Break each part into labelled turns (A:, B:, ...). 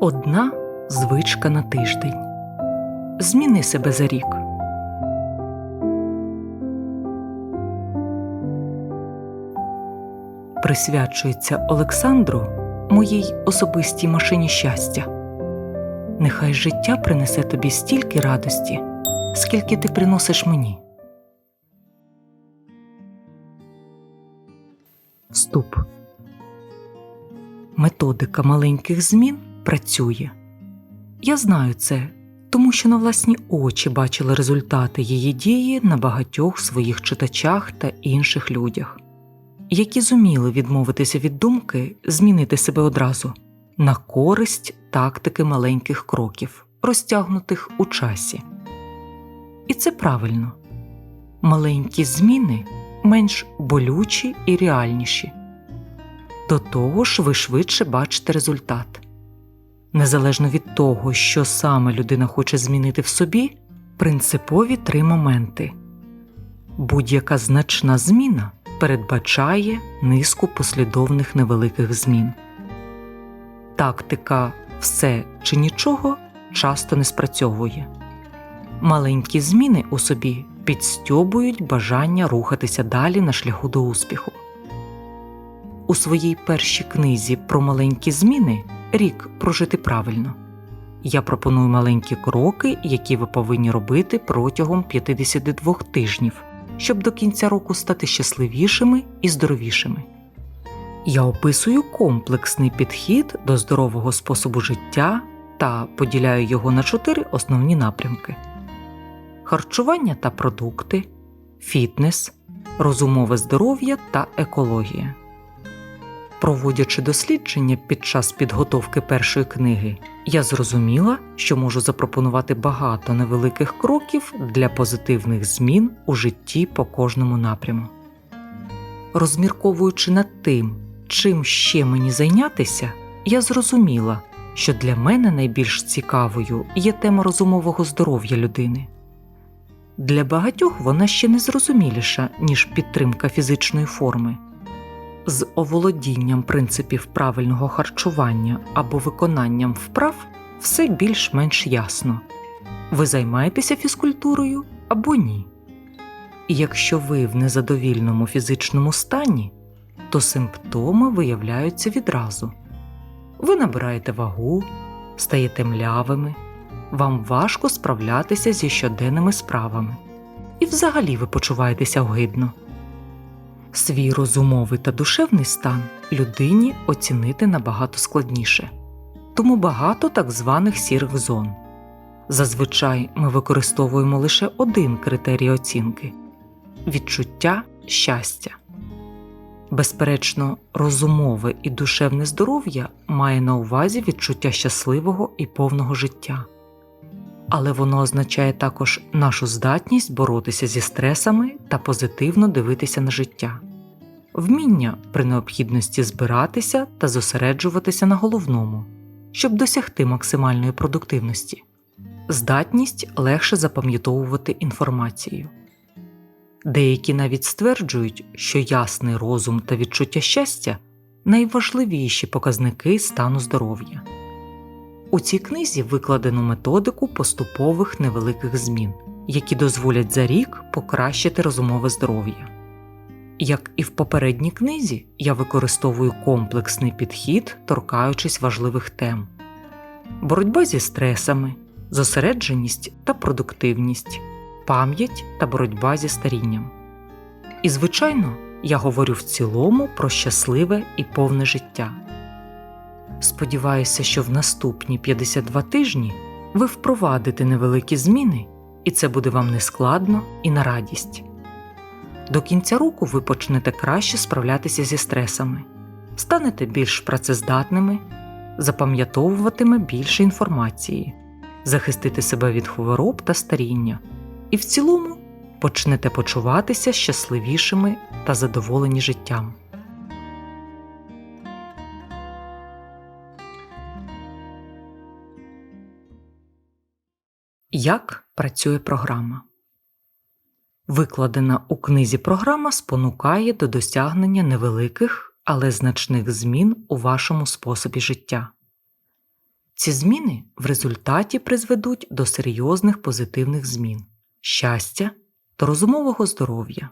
A: Одна звичка на тиждень. Зміни себе за рік. Присвячується Олександру, моїй особистій машині щастя. Нехай життя принесе тобі стільки радості, скільки ти приносиш мені. Вступ. Методика маленьких змін працює. Я знаю це, тому що на власні очі бачила результати її дії на багатьох своїх читачах та інших людях, які зуміли відмовитися від думки змінити себе одразу на користь тактики маленьких кроків, розтягнутих у часі. І це правильно маленькі зміни менш болючі і реальніші. До того ж, ви швидше бачите результат. Незалежно від того, що саме людина хоче змінити в собі, принципові три моменти. Будь-яка значна зміна передбачає низку послідовних невеликих змін. Тактика все чи нічого часто не спрацьовує. Маленькі зміни у собі підстьобують бажання рухатися далі на шляху до успіху. У своїй першій книзі про маленькі зміни рік прожити правильно. Я пропоную маленькі кроки, які ви повинні робити протягом 52 тижнів, щоб до кінця року стати щасливішими і здоровішими. Я описую комплексний підхід до здорового способу життя та поділяю його на чотири основні напрямки: харчування та продукти, фітнес, розумове здоров'я та екологія. Проводячи дослідження під час підготовки першої книги, я зрозуміла, що можу запропонувати багато невеликих кроків для позитивних змін у житті по кожному напряму. Розмірковуючи над тим, чим ще мені зайнятися, я зрозуміла, що для мене найбільш цікавою є тема розумового здоров'я людини. Для багатьох вона ще незрозуміліша, ніж підтримка фізичної форми з оволодінням принципів правильного харчування або виконанням вправ все більш-менш ясно ви займаєтеся фізкультурою або ні. Якщо ви в незадовільному фізичному стані, то симптоми виявляються відразу ви набираєте вагу, стаєте млявими, вам важко справлятися зі щоденними справами, і взагалі ви почуваєтеся огидно. Свій розумовий та душевний стан людині оцінити набагато складніше, тому багато так званих сірих зон. Зазвичай ми використовуємо лише один критерій оцінки відчуття щастя. Безперечно, розумове і душевне здоров'я має на увазі відчуття щасливого і повного життя, але воно означає також нашу здатність боротися зі стресами та позитивно дивитися на життя, вміння при необхідності збиратися та зосереджуватися на головному, щоб досягти максимальної продуктивності, здатність легше запам'ятовувати інформацію. Деякі навіть стверджують, що ясний розум та відчуття щастя найважливіші показники стану здоров'я. У цій книзі викладено методику поступових невеликих змін, які дозволять за рік покращити розумове здоров'я. Як і в попередній книзі, я використовую комплексний підхід, торкаючись важливих тем боротьба зі стресами, зосередженість та продуктивність пам'ять та боротьба зі старінням. І, звичайно, я говорю в цілому про щасливе і повне життя. Сподіваюся, що в наступні 52 тижні ви впровадите невеликі зміни, і це буде вам нескладно і на радість. До кінця року ви почнете краще справлятися зі стресами, станете більш працездатними, запам'ятовуватиме більше інформації, захистити себе від хвороб та старіння і в цілому почнете почуватися щасливішими та задоволені життям. Як працює програма? Викладена у книзі програма спонукає до досягнення невеликих, але значних змін у вашому способі життя. Ці зміни в результаті призведуть до серйозних позитивних змін щастя та розумового здоров'я.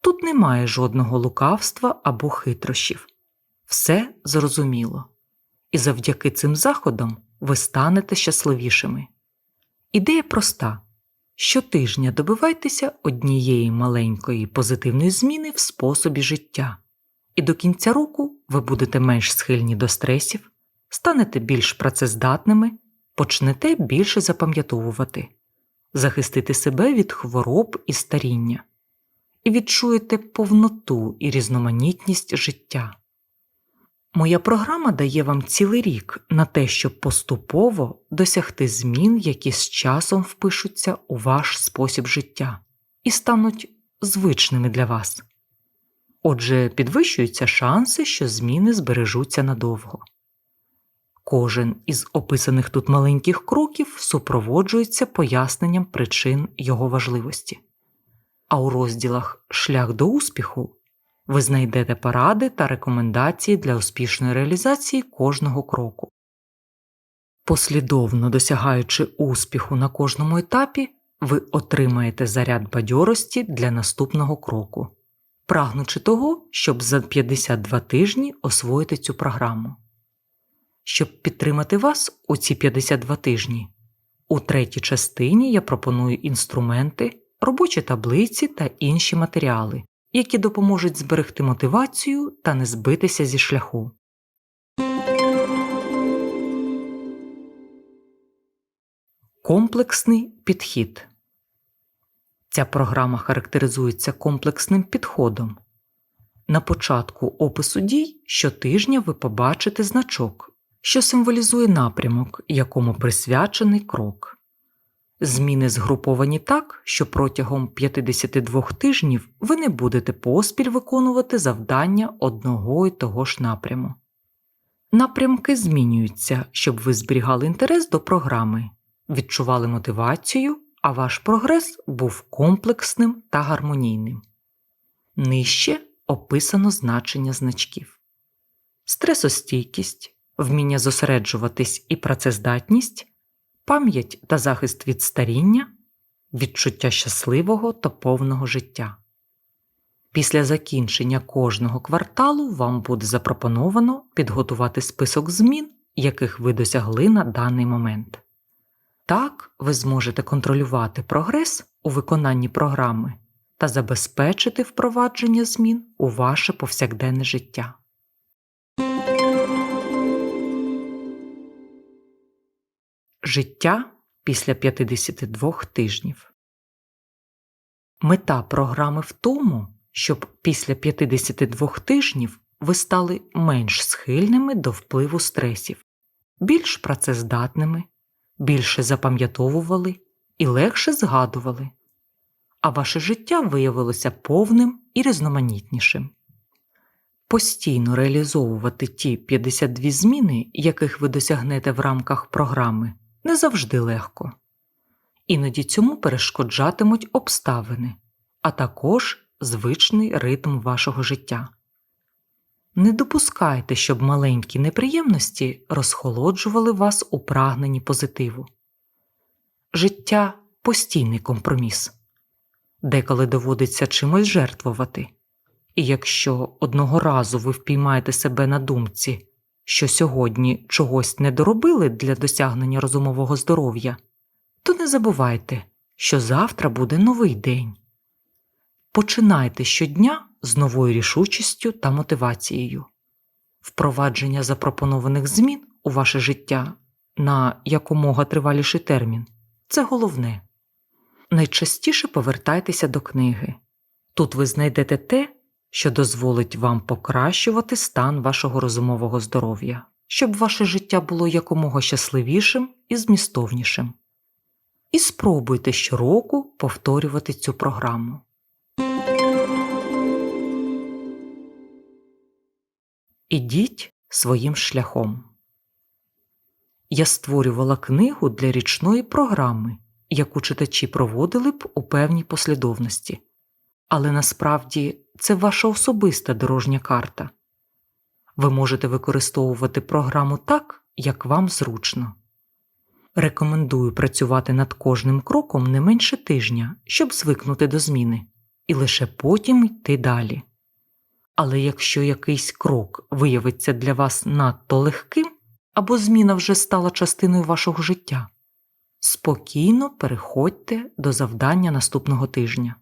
A: Тут немає жодного лукавства або хитрощів. Все зрозуміло. І завдяки цим заходам ви станете щасливішими. Ідея проста. Щотижня добивайтеся однієї маленької позитивної зміни в способі життя, і до кінця року ви будете менш схильні до стресів, станете більш працездатними, почнете більше запам'ятовувати, захистити себе від хвороб і старіння, і відчуєте повноту і різноманітність життя. Моя програма дає вам цілий рік на те, щоб поступово досягти змін, які з часом впишуться у ваш спосіб життя і стануть звичними для вас. Отже, підвищуються шанси, що зміни збережуться надовго. Кожен із описаних тут маленьких кроків супроводжується поясненням причин його важливості. А у розділах Шлях до успіху ви знайдете поради та рекомендації для успішної реалізації кожного кроку. Послідовно досягаючи успіху на кожному етапі, ви отримаєте заряд бадьорості для наступного кроку, прагнучи того, щоб за 52 тижні освоїти цю програму. Щоб підтримати вас у ці 52 тижні, у третій частині я пропоную інструменти, робочі таблиці та інші матеріали, які допоможуть зберегти мотивацію та не збитися зі шляху. Комплексний підхід Ця програма характеризується комплексним підходом. На початку опису дій щотижня ви побачите значок, що символізує напрямок, якому присвячений крок. Зміни згруповані так, що протягом 52 тижнів ви не будете поспіль виконувати завдання одного і того ж напряму. Напрямки змінюються, щоб ви зберігали інтерес до програми, відчували мотивацію, а ваш прогрес був комплексним та гармонійним. Нижче описано значення значків стресостійкість, вміння зосереджуватись і працездатність пам'ять та захист від старіння, відчуття щасливого та повного життя. Після закінчення кожного кварталу вам буде запропоновано підготувати список змін, яких ви досягли на даний момент. Так ви зможете контролювати прогрес у виконанні програми та забезпечити впровадження змін у ваше повсякденне життя. Життя після 52 тижнів. Мета програми в тому, щоб після 52 тижнів ви стали менш схильними до впливу стресів, більш працездатними, більше запам'ятовували і легше згадували, а ваше життя виявилося повним і різноманітнішим. Постійно реалізовувати ті 52 зміни, яких ви досягнете в рамках програми не завжди легко. Іноді цьому перешкоджатимуть обставини, а також звичний ритм вашого життя. Не допускайте, щоб маленькі неприємності розхолоджували вас у прагненні позитиву. Життя постійний компроміс, деколи доводиться чимось жертвувати, і якщо одного разу ви впіймаєте себе на думці, що сьогодні чогось не доробили для досягнення розумового здоров'я, то не забувайте, що завтра буде новий день. Починайте щодня з новою рішучістю та мотивацією. Впровадження запропонованих змін у ваше життя на якомога триваліший термін це головне. Найчастіше повертайтеся до книги. Тут ви знайдете те, що дозволить вам покращувати стан вашого розумового здоров'я, щоб ваше життя було якомога щасливішим і змістовнішим. І спробуйте щороку повторювати цю програму. Ідіть своїм шляхом. Я створювала книгу для річної програми, яку читачі проводили б у певній послідовності але насправді це ваша особиста дорожня карта. Ви можете використовувати програму так, як вам зручно. Рекомендую працювати над кожним кроком не менше тижня, щоб звикнути до зміни, і лише потім йти далі. Але якщо якийсь крок виявиться для вас надто легким або зміна вже стала частиною вашого життя, спокійно переходьте до завдання наступного тижня.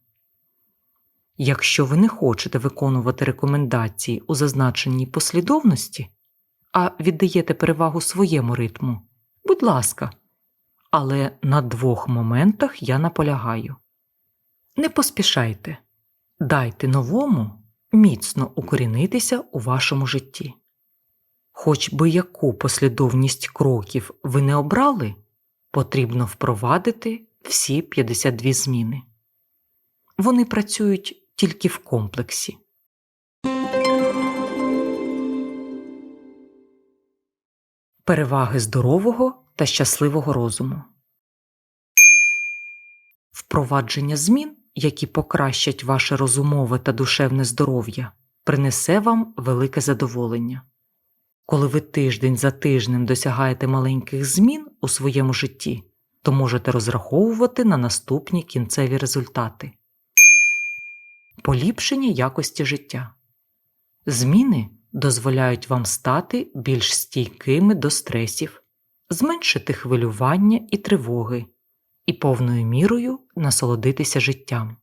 A: Якщо ви не хочете виконувати рекомендації у зазначеній послідовності, а віддаєте перевагу своєму ритму, будь ласка, але на двох моментах я наполягаю. Не поспішайте, дайте новому міцно укорінитися у вашому житті. Хоч би яку послідовність кроків ви не обрали, потрібно впровадити всі 52 зміни. Вони працюють тільки в комплексі. Переваги здорового та щасливого розуму. Впровадження змін, які покращать ваше розумове та душевне здоров'я, принесе вам велике задоволення. Коли ви тиждень за тижнем досягаєте маленьких змін у своєму житті, то можете розраховувати на наступні кінцеві результати. Поліпшення якості життя. Зміни дозволяють вам стати більш стійкими до стресів, зменшити хвилювання і тривоги і повною мірою насолодитися життям.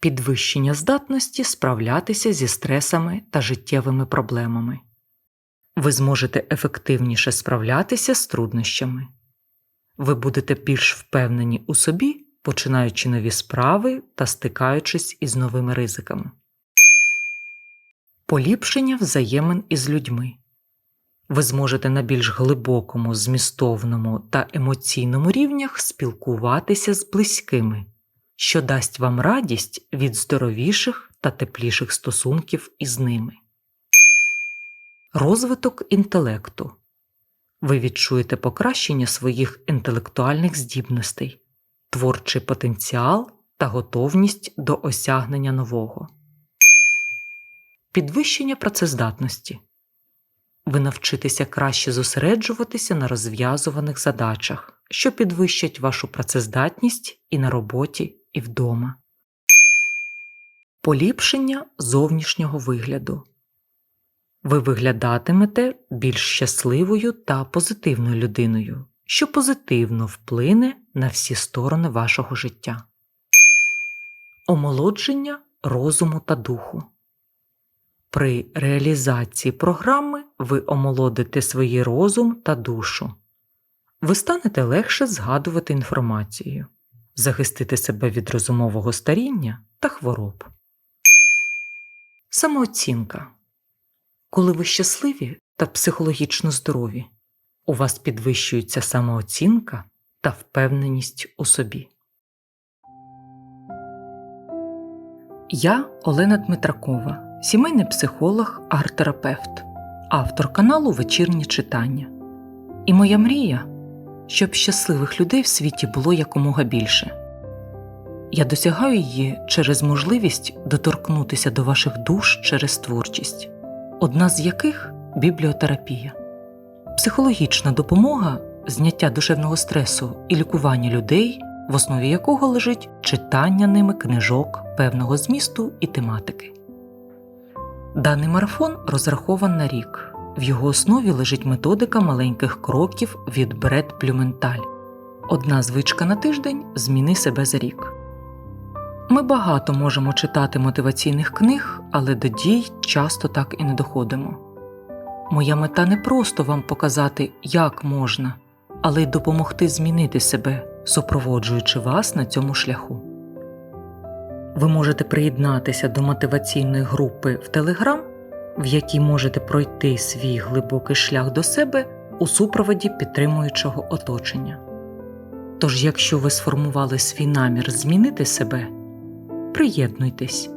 A: Підвищення здатності справлятися зі стресами та життєвими проблемами. Ви зможете ефективніше справлятися з труднощами. Ви будете більш впевнені у собі, починаючи нові справи та стикаючись із новими ризиками. Поліпшення взаємин із людьми. Ви зможете на більш глибокому, змістовному та емоційному рівнях спілкуватися з близькими, що дасть вам радість від здоровіших та тепліших стосунків із ними. Розвиток інтелекту. Ви відчуєте покращення своїх інтелектуальних здібностей, творчий потенціал та готовність до осягнення нового. Підвищення працездатності. Ви навчитеся краще зосереджуватися на розв'язуваних задачах, що підвищать вашу працездатність і на роботі, і вдома. Поліпшення зовнішнього вигляду. Ви виглядатимете більш щасливою та позитивною людиною, що позитивно вплине на всі сторони вашого життя. Омолодження розуму та духу. При реалізації програми ви омолодите свій розум та душу. Ви станете легше згадувати інформацію, захистити себе від розумового старіння та хвороб. Самооцінка. Коли ви щасливі та психологічно здорові, у вас підвищується самооцінка та впевненість у собі. Я Олена Дмитракова, сімейний психолог, арт-терапевт, автор каналу Вечірнє читання. І моя мрія, щоб щасливих людей в світі було якомога більше. Я досягаю її через можливість доторкнутися до ваших душ через творчість, одна з яких бібліотерапія, психологічна допомога, зняття душевного стресу і лікування людей, в основі якого лежить читання ними книжок певного змісту і тематики. Даний марафон розрахован на рік. В його основі лежить методика маленьких кроків від Бред Блюменталь. Одна звичка на тиждень зміни себе за рік. Ми багато можемо читати мотиваційних книг, але до дій часто так і не доходимо. Моя мета не просто вам показати, як можна, але й допомогти змінити себе, супроводжуючи вас на цьому шляху. Ви можете приєднатися до мотиваційної групи в Telegram, в якій можете пройти свій глибокий шлях до себе у супроводі підтримуючого оточення. Тож, якщо ви сформували свій намір змінити себе, приєднуйтесь